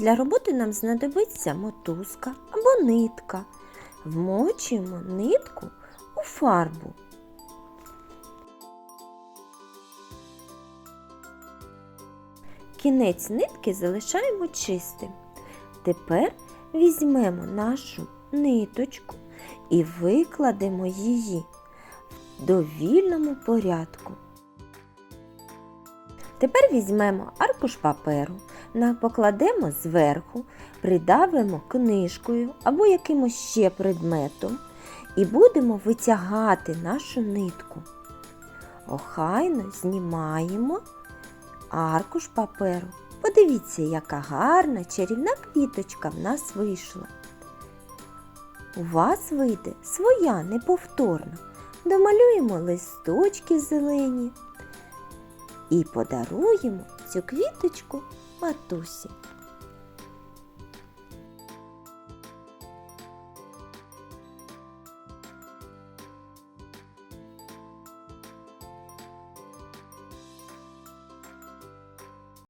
Для роботи нам знадобиться мотузка або нитка. Вмочуємо нитку у фарбу. Кінець нитки залишаємо чистим. Тепер візьмемо нашу ниточку і викладемо її в довільному порядку. Тепер візьмемо аркуш паперу, покладемо зверху, придавимо книжкою або якимось ще предметом і будемо витягати нашу нитку. Охайно знімаємо аркуш паперу. Подивіться, яка гарна чарівна квіточка в нас вийшла. У вас вийде своя неповторна. Домалюємо листочки зелені і подаруємо цю квіточку матусі.